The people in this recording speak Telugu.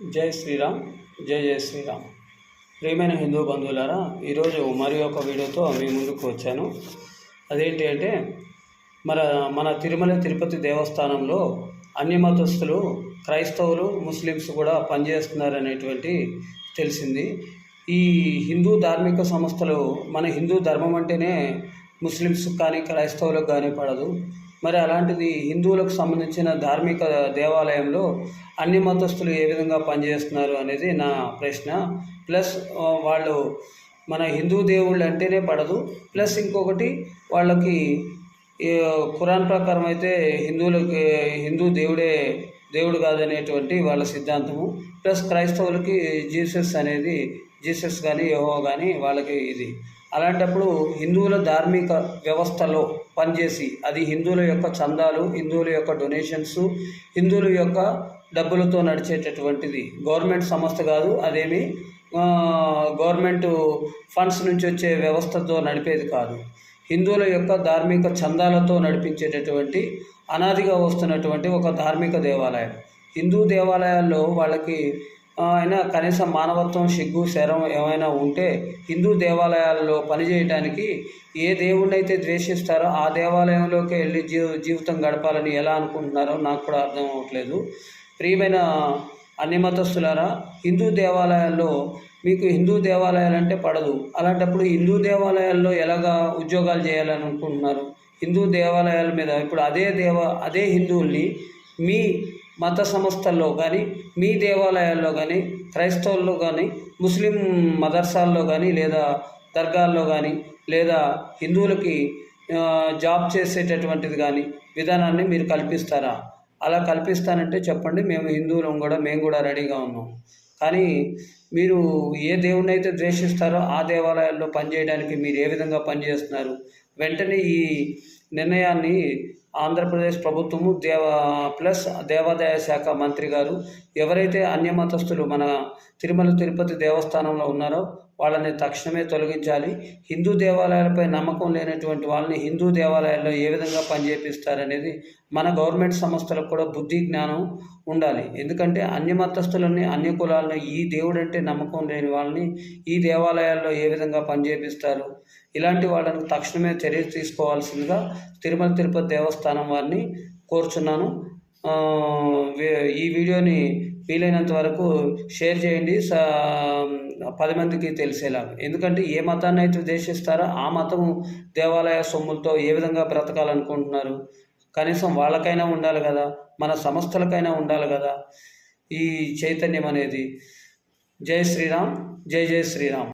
జై శ్రీరామ్ జై జై శ్రీరామ్. ప్రియమైన హిందూ బంధువులారా ఈరోజు మరి ఒక వీడియోతో మీ ముందుకు వచ్చాను. అదేంటి అంటే మన మన తిరుమల తిరుపతి దేవస్థానంలో అన్ని మతస్థులు క్రైస్తవులు ముస్లిమ్స్ కూడా పనిచేస్తున్నారు అనేటువంటి తెలిసింది. ఈ హిందూ ధార్మిక సంస్థలు మన హిందూ ధర్మం అంటేనే ముస్లిమ్స్ కానీ క్రైస్తవులకు కానీ పడదు. మరి అలాంటిది హిందువులకు సంబంధించిన ధార్మిక దేవాలయంలో అన్ని మతస్థులు ఏ విధంగా పనిచేస్తున్నారు అనేది నా ప్రశ్న. ప్లస్ వాళ్ళు మన హిందూ దేవుళ్ళు అంటేనే పడదు. ప్లస్ ఇంకొకటి వాళ్ళకి ఖురాన్ ప్రకారం అయితే హిందువులకి హిందూ దేవుడే దేవుడు కాదనేటువంటి వాళ్ళ సిద్ధాంతము. ప్లస్ క్రైస్తవులకి జీసస్ అనేది జీసస్ కానీ యహో కానీ వాళ్ళకి ఇది. అలాంటప్పుడు హిందువుల ధార్మిక వ్యవస్థలో పనిచేసి అది హిందువుల యొక్క చందాలు హిందువుల యొక్క డొనేషన్స్ హిందువుల యొక్క డబ్బులతో నడిచేటటువంటిది. గవర్నమెంట్ సంస్థ కాదు అదేమి గవర్నమెంట్ ఫండ్స్ నుంచి వచ్చే వ్యవస్థతో నడిపేది కాదు. హిందువుల యొక్క ధార్మిక చందాలతో నడిపించేటటువంటి అనాదిగా వస్తున్నటువంటి ఒక ధార్మిక దేవాలయం. హిందూ దేవాలయాల్లో వాళ్ళకి అయినా కనీసం మానవత్వం సిగ్గు శరం ఏమైనా ఉంటే హిందూ దేవాలయాల్లో పనిచేయడానికి ఏ దేవుణ్ణి అయితే ద్వేషిస్తారో ఆ దేవాలయంలోకి వెళ్ళి జీవ జీవితం గడపాలని ఎలా అనుకుంటున్నారో నాకు కూడా అర్థం అవ్వట్లేదు. ప్రియమైన అన్ని మతస్థులారా హిందూ దేవాలయాల్లో మీకు హిందూ దేవాలయాలు అంటే పడదు. అలాంటప్పుడు హిందూ దేవాలయాల్లో ఎలాగా ఉద్యోగాలు చేయాలని అనుకుంటున్నారు హిందూ దేవాలయాల మీద ఇప్పుడు అదే దేవ అదే హిందువుల్ని మీ మత సంస్థల్లో కానీ మీ దేవాలయాల్లో కానీ క్రైస్తవుల్లో కానీ ముస్లిం మదర్సాల్లో కానీ లేదా దర్గాల్లో కానీ లేదా హిందువులకి జాబ్ చేసేటటువంటిది కానీ విధానాన్ని మీరు కల్పిస్తారా? అలా కల్పిస్తానంటే చెప్పండి మేము హిందువులం కూడా మేము కూడా రెడీగా ఉన్నాం. కానీ మీరు ఏ దేవుని అయితే ద్వేషిస్తారో ఆ దేవాలయాల్లో పనిచేయడానికి మీరు ఏ విధంగా పనిచేస్తున్నారు? వెంటనే ఈ నిర్ణయాన్ని ఆంధ్రప్రదేశ్ ప్రభుత్వము దేవ ప్లస్ దేవాదాయ శాఖ మంత్రి గారు ఎవరైతే అన్యమతస్థులు మన తిరుమల తిరుపతి దేవస్థానంలో ఉన్నారో వాళ్ళని తక్షణమే తొలగించాలి. హిందూ దేవాలయాలపై నమ్మకం లేనటువంటి వాళ్ళని హిందూ దేవాలయాల్లో ఏ విధంగా పనిచేపిస్తారనేది మన గవర్నమెంట్ సంస్థలకు కూడా బుద్ధి జ్ఞానం ఉండాలి. ఎందుకంటే అన్య మతస్థులని అన్య కులాలను ఈ దేవుడు అంటే నమ్మకం లేని వాళ్ళని ఈ దేవాలయాల్లో ఏ విధంగా పనిచేపిస్తారు? ఇలాంటి వాళ్ళని తక్షణమే చర్య తీసుకోవాల్సిందిగా తిరుమల తిరుపతి దేవస్థానం వారిని కోరుచున్నాను. ఈ వీడియోని వీలైనంత వరకు షేర్ చేయండి. పది మందికి తెలిసేలా. ఎందుకంటే ఏ మతాన్ని అయితే ఉద్దేశిస్తారో ఆ మతం దేవాలయ సొమ్ములతో ఏ విధంగా బ్రతకాలనుకుంటున్నారు? కనీసం వాళ్ళకైనా ఉండాలి కదా? మన సంస్థలకైనా ఉండాలి కదా? ఈ చైతన్యం అనేది. జై శ్రీరామ్ జై జై శ్రీరామ్.